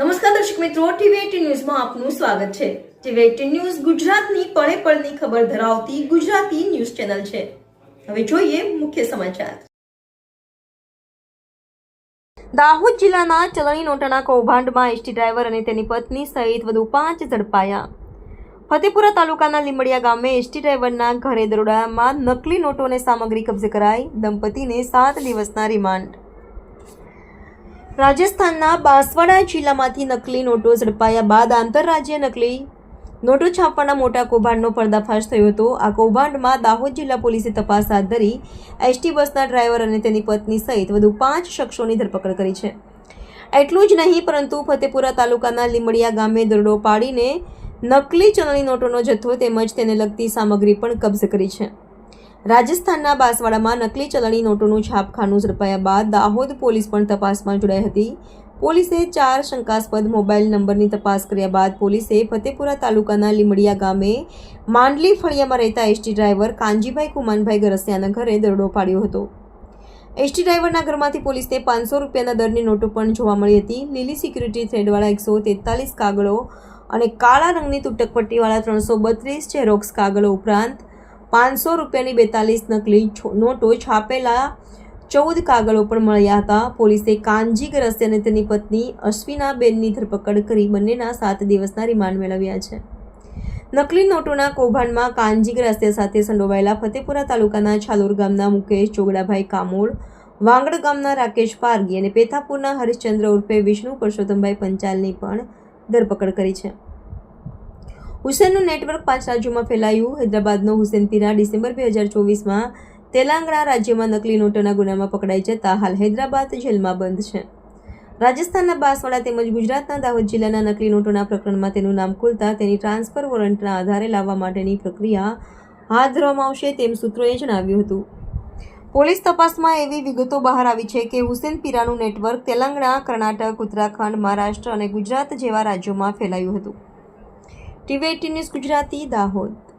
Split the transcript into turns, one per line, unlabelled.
નમસ્કાર દર્શક મિત્રો, ટીવી ન્યૂઝમાં આપનું સ્વાગત છે. ટીવી ન્યૂઝ ગુજરાતની પળે પળની ખબર ધરાવતી ગુજરાતી ન્યૂઝ ચેનલ છે. હવે જોઈએ મુખ્ય સમાચાર. દાહોદ જિલ્લાના ચલણી નોટાના કૌભાંડમાં એસટી ડ્રાઈવર અને તેની પત્ની સહિત વધુ પાંચ ઝડપાયા. ફતેપુરા તાલુકાના લીમડિયા ગામે એસટી ડ્રાઈવરના ઘરે દરોડામાં નકલી નોટો અને સામગ્રી કબજે કરાઈ દંપતીને સાત દિવસના રિમાન્ડ. રાજસ્થાનના બાંસવાડા જિલ્લામાંથી નકલી નોટો ઝડપાયા બાદ આંતરરાજ્ય નકલી નોટો છાપવાના મોટા કૌભાંડનો પર્દાફાશ થયો હતો. આ કૌભાંડમાં દાહોદ જિલ્લા પોલીસે તપાસ હાથ ધરી એસટી બસના ડ્રાઈવર અને તેની પત્ની સહિત વધુ પાંચ શખ્સોની ધરપકડ કરી છે. એટલું જ નહીં, પરંતુ ફતેપુરા તાલુકાના લીમડિયા ગામે દરોડો પાડીને નકલી ચલણી નોટોનો જથ્થો તેમજ તેને લગતી સામગ્રી પણ કબજે કરી છે. રાજસ્થાનના બાંસવાડામાં નકલી ચલણી નોટોનું છાપખાનું ઝડપાયા બાદ દાહોદ પોલીસ પણ તપાસમાં જોડાઈ હતી. પોલીસે ચાર શંકાસ્પદ મોબાઈલ નંબરની તપાસ કર્યા બાદ પોલીસે ફતેપુરા તાલુકાના લીમડિયા ગામે માંડલી ફળિયામાં રહેતા એસટી ડ્રાઈવર કાનજીભાઈ કુમાનભાઈ ગરસિયાના ઘરે દરોડો પાડ્યો હતો. એસટી ડ્રાઈવરના ઘરમાંથી પોલીસને પાંચસો રૂપિયાના દરની નોટો પણ જોવા મળી હતી. લીલી સિક્યુરિટી થ્રેડવાળા એકસો તેતાલીસ કાગળો અને કાળા રંગની તૂટકપટ્ટીવાળા ત્રણસો બત્રીસ ચેરોક્સ કાગળો ઉપરાંત પાંચસો રૂપિયાની બેતાલીસ નકલી નોટો છાપેલા ચૌદ કાગળો પણ મળ્યા હતા. પોલીસે કાનજી ગરસે અને તેની પત્ની અશ્વિનાબેનની ધરપકડ કરી બંનેના સાત દિવસના રિમાન્ડ મેળવ્યા છે. નકલી નોટોના કૌભાંડમાં કાનજી ગ્રાસ્ય સાથે સંડોવાયેલા ફતેપુરા તાલુકાના છાલોર ગામના મુકેશ ચોગડાભાઈ કામોળ, વાંગડ ગામના રાકેશ પારગી અને પેથાપુરના હરિશ્ચંદ્ર ઉર્ફે વિષ્ણુ પરસોત્તમભાઈ પંચાલની પણ ધરપકડ કરી છે. હુસેનનું નેટવર્ક પાંચ રાજ્યોમાં ફેલાયું. હૈદરાબાદનો હુસેન પીરા ડિસેમ્બર બે હજાર ચોવીસમાં તેલંગાણા રાજ્યમાં નકલી નોટોના ગુનામાં પકડાઈ જતા હાલ હૈદરાબાદ જેલમાં બંધ છે. રાજસ્થાનના બાંસવાડા તેમજ ગુજરાતના દાહોદ જિલ્લાના નકલી નોટોના પ્રકરણમાં તેનું નામ ખુલતા તેની ટ્રાન્સફર વોરંટના આધારે લાવવા માટેની પ્રક્રિયા હાથ ધરવામાં આવશે તેમ સૂત્રોએ જણાવ્યું હતું. પોલીસ તપાસમાં એવી વિગતો બહાર આવી છે કે હુસેન પીરાનું નેટવર્ક તેલંગાણા, કર્ણાટક, ઉત્તરાખંડ, મહારાષ્ટ્ર અને ગુજરાત જેવા રાજ્યોમાં ફેલાયું હતું. TV news Gujarati Dahod.